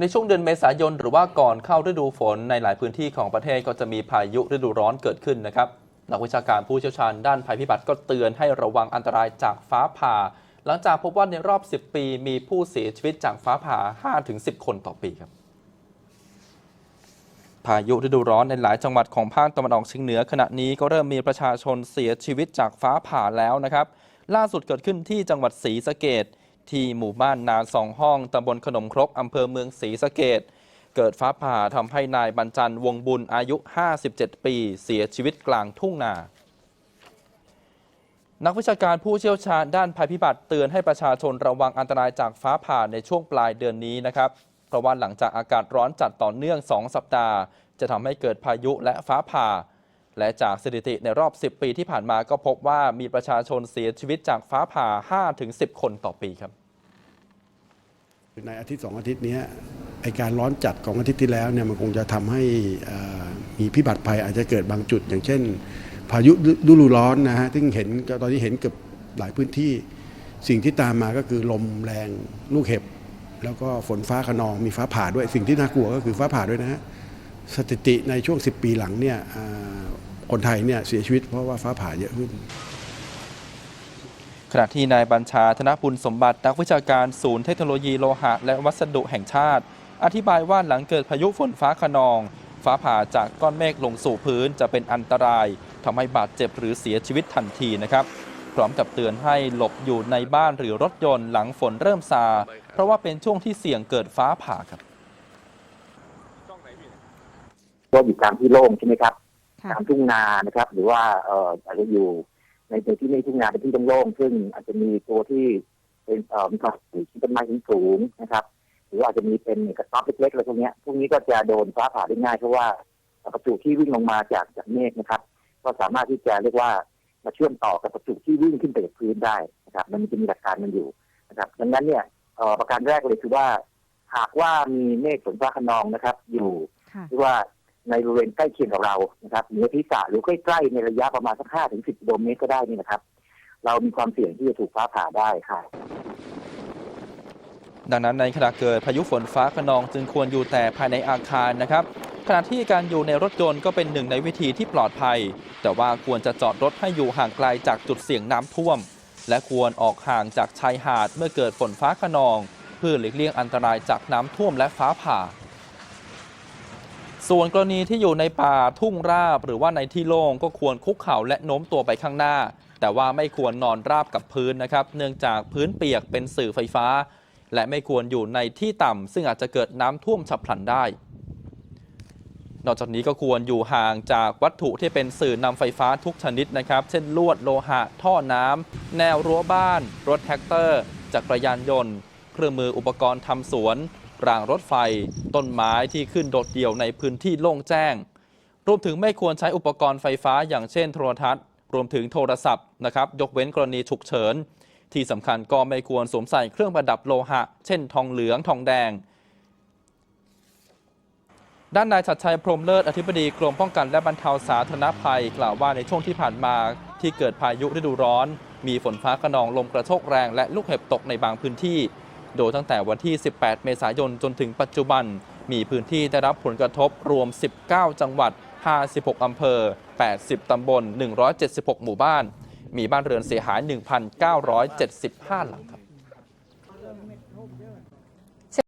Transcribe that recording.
ในช่วงเดือนเมษายนหรือว่าก่อนเข้าฤดูฝนในหลายพื้นที่ของประเทศก็จะมีพายุฤดูร้อนเกิดขึ้นนะครับนักวิชาการผู้เชี่ยวชาญด้านภัยพิบัติก็เตือนให้ระวังอันตรายจากฟ้าผ่า หลังจากพบว่าในรอบ 10 ปีมีผู้เสียชีวิตจากฟ้าผ่า 5-10 คนต่อปีครับพายุฤดูร้อนในหลายจังหวัดของภาคตะวันออกเฉียงเหนือขณะนี้ก็เริ่มมีประชาชนเสียชีวิตจากฟ้าผ่าแล้วนะครับ ล่าสุดเกิดขึ้นที่จังหวัดศรีสะเกด ที่หมู่บ้านนาสองห้องตำบลขนมครกอำเภอเมืองศรีสะเกดเกิดฟ้าผ่าทำให้นายบรรจันทร์วงบุญอายุ 57 ปี เสียชีวิตกลางทุ่งนา นักวิชาการผู้เชี่ยวชาญด้านภัยพิบัติเตือนให้ประชาชนระวังอันตรายจากฟ้าผ่าในช่วงปลายเดือนนี้นะครับเพราะว่าหลังจากอากาศร้อนจัดต่อเนื่อง 2 สัปดาห์ จะทำให้เกิดพายุและฟ้าผ่า และจากสถิติในรอบ 10 ปีที่ผ่านมาก็พบว่ามีประชาชนเสียชีวิตจากฟ้าผ่า 5-10 คนต่อปีครับในอาทิตย์สองอาทิตย์นี้ไอการร้อนจัดของอาทิตย์ที่แล้วเนี่ยมันคงจะทำให้มีพิบัติภัยอาจจะเกิดบางจุด อย่างเช่น พายุฤดูร้อนนะฮะซึ่งเห็นตอนนี้เห็นเกือบหลายพื้นที่ สิ่งที่ตามมาก็คือลมแรงลูกเห็บ แล้วก็ฝนฟ้าขนองมีฟ้าผ่าด้วย สิ่งที่น่ากลัวก็คือฟ้าผ่าด้วยนะฮะสถิติในช่วง 10 ปีหลังเนี่ย คนไทยเนี่ยเสียชีวิตเพราะว่าฟ้าผ่าเยอะขึ้น ขณะที่นายบัญชาธนบุญสมบัตินักวิชาการศูนย์เทคโนโลยีโลหะ และวัสดุแห่งชาติ อธิบายว่าหลังเกิดพายุฝนฟ้าขนอง ฟ้าผ่าจากก้อนเมฆลงสู่พื้นจะเป็นอันตรายทำให้บาดเจ็บหรือเสียชีวิตทันทีนะครับพร้อมกับเตือนให้หลบอยู่ในบ้านหรือรถยนต์หลังฝนเริ่มซา เพราะว่าเป็นช่วงที่เสี่ยงเกิดฟ้าผ่าครับก็อยู่ตามที่โล่งใช่ไหมครับค่ะ ตามทุ่งนานะครับ หรือว่าเอ่ออาจจะอยู่ในในที่ไม่ทุ่งนาเป็นที่โล่งๆซึ่งอาจจะมีตัวที่เป็นเอ่อมีความสูงที่ต้นไม้สูงๆนะครับ หรือว่าอาจจะมีเป็นกระต๊อบเล็กๆอะไรพวกเนี้ยพวกนี้ก็จะโดนฟ้าผ่าได้ง่ายเพราะว่าประจุที่วิ่งลงมาจากจากเมฆนะครับ ก็สามารถที่จะเรียกว่ามาเชื่อมต่อกับประจุที่วิ่งขึ้นไปจากพื้นได้นะครับ มันจะมีหลักการมันอยู่นะครับดังนั้นเนี่ยเอ่อประการแรกเลยคือว่า หากว่ามีเมฆฝนฟ้าขนองนะครับ อยู่ค่ะหรือว่า ในบริเวณใกล้เคียงกับเรานะครับเหนือทิศหรือใกล้ๆในระยะประมาณสักห้าถึงสิบกิโลเมตรก็ได้นี่นะครับ เรามีความเสี่ยงที่จะถูกฟ้าผ่าได้ค่ะ ดังนั้นในขณะเกิดพายุฝนฟ้าขนองจึงควรอยู่แต่ภายในอาคารนะครับขณะที่การอยู่ในรถยนต์ก็เป็นหนึ่งในวิธีที่ปลอดภัย แต่ว่าควรจะจอดรถให้อยู่ห่างไกลจากจุดเสี่ยงน้ำท่วม และควรออกห่างจากชายหาดเมื่อเกิดฝนฟ้าขนอง เพื่อหลีกเลี่ยงอันตรายจากน้ำท่วมและฟ้าผ่า ส่วนกรณีที่อยู่ในป่าทุ่งราบ หรือว่าในที่โล่งก็ควรคุกเข่าและโน้มตัวไปข้างหน้า แต่ว่าไม่ควรนอนราบกับพื้นนะครับ เนื่องจากพื้นเปียกเป็นสื่อไฟฟ้า และไม่ควรอยู่ในที่ต่ำซึ่งอาจจะเกิดน้ำท่วมฉับพลันได้ นอกจากนี้ก็ควรอยู่ห่างจากวัตถุที่เป็นสื่อนำไฟฟ้าทุกชนิดนะครับ เช่นลวดโลหะ ท่อน้ำแนวรั้วบ้าน รถแท็กเตอร์จักรยานยนต์ เครื่องมืออุปกรณ์ทำสวน รางรถไฟ ต้นไม้ที่ขึ้นโดดเดี่ยวในพื้นที่โล่งแจ้ง รวมถึงไม่ควรใช้อุปกรณ์ไฟฟ้าอย่างเช่นโทรทัศน์ รวมถึงโทรศัพท์นะครับยกเว้นกรณีฉุกเฉิน ที่สำคัญก็ไม่ควรสวมใส่เครื่องประดับโลหะ เช่นทองเหลืองทองแดง ด้านนายชัดชัยพรมเลิศอธิบดีกรมป้องกันและบรรเทาสาธารณภัย กล่าวว่าในช่วงที่ผ่านมาที่เกิดพายุฤดูร้อน มีฝนฟ้าขนองลมกระโชกแรงและลูกเห็บตกในบางพื้นที่ โดยตั้งแต่วันที่ 18 เมษายนจนถึงปัจจุบัน มีพื้นที่ได้รับผลกระทบรวม 19 จังหวัด 56 อำเภอ 80 ตำบล 176 หมู่บ้าน มีบ้านเรือนเสียหาย 1,975 หลังครับ